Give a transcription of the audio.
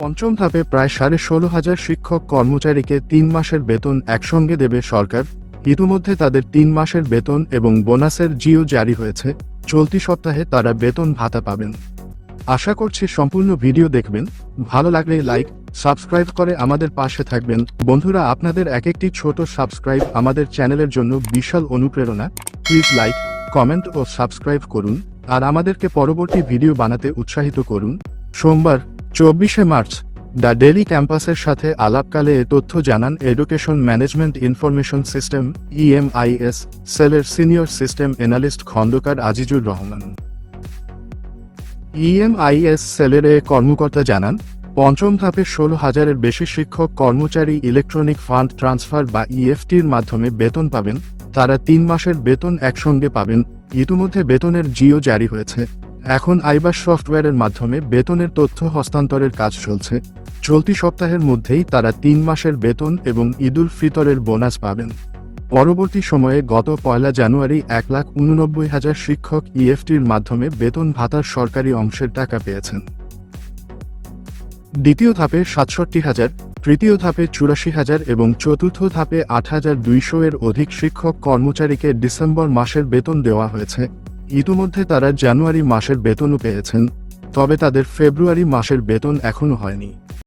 পঞ্চম ধাপে প্রায় সাড়ে ষোলো হাজার শিক্ষক কর্মচারীকে তিন মাসের বেতন একসঙ্গে দেবে সরকার। ইতিমধ্যে তাদের তিন মাসের বেতন এবং বোনাসের জিও জারি হয়েছে। চলতি সপ্তাহে তারা বেতন ভাতা পাবেন। আশা করছি সম্পূর্ণ ভিডিও দেখবেন। ভালো লাগলে লাইক, সাবস্ক্রাইব করে আমাদের পাশে থাকবেন। বন্ধুরা, আপনাদের এক একটি ছোট সাবস্ক্রাইব আমাদের চ্যানেলের জন্য বিশাল অনুপ্রেরণা। প্লিজ লাইক, কমেন্ট ও সাবস্ক্রাইব করুন। আর আমাদেরকে পরবর্তী ভিডিও বানাতে উৎসাহিত করুন। সোমবার চব্বিশে মার্চ, দ্য ডেলি ক্যাম্পাসের সাথে আলাপকালে এ তথ্য জানান education management information system, EMIS, সেলের senior system analyst Khandaker Azizur Rahman. EMIS সেলের এ কর্মকর্তা জানান, পঞ্চম ধাপে ষোলো হাজারের বেশি শিক্ষক কর্মচারী ইলেকট্রনিক ফান্ড ট্রান্সফার বা ইএফটির মাধ্যমে বেতন পাবেন, তারা তিন মাসের বেতন একসঙ্গে পাবেন, ইতিমধ্যে বেতনের জিও জারি হয়েছে। এখন আইবাস সফটওয়্যারের মাধ্যমে বেতনের তথ্য হস্তান্তরের কাজ চলছে। চলতি সপ্তাহের মধ্যেই তারা তিন মাসের বেতন এবং ঈদুল ফিতরের বোনাস পাবেন। পরবর্তী সময়ে গত পয়লা জানুয়ারি এক লাখ উননব্বই হাজার শিক্ষক ইএফটির মাধ্যমে বেতন ভাতার সরকারি অংশের টাকা পেয়েছেন। দ্বিতীয় ধাপে সাতষট্টি হাজার, তৃতীয় ধাপে চুরাশি হাজার এবং চতুর্থ ধাপে আট হাজার দুইশো এর অধিক শিক্ষক কর্মচারীকে ডিসেম্বর মাসের বেতন দেওয়া হয়েছে। ইতিমধ্যে তারা জানুয়ারি মাসের বেতনও পেয়েছেন তবে তাদের ফেব্রুয়ারি মাসের বেতন এখনও হয়নি।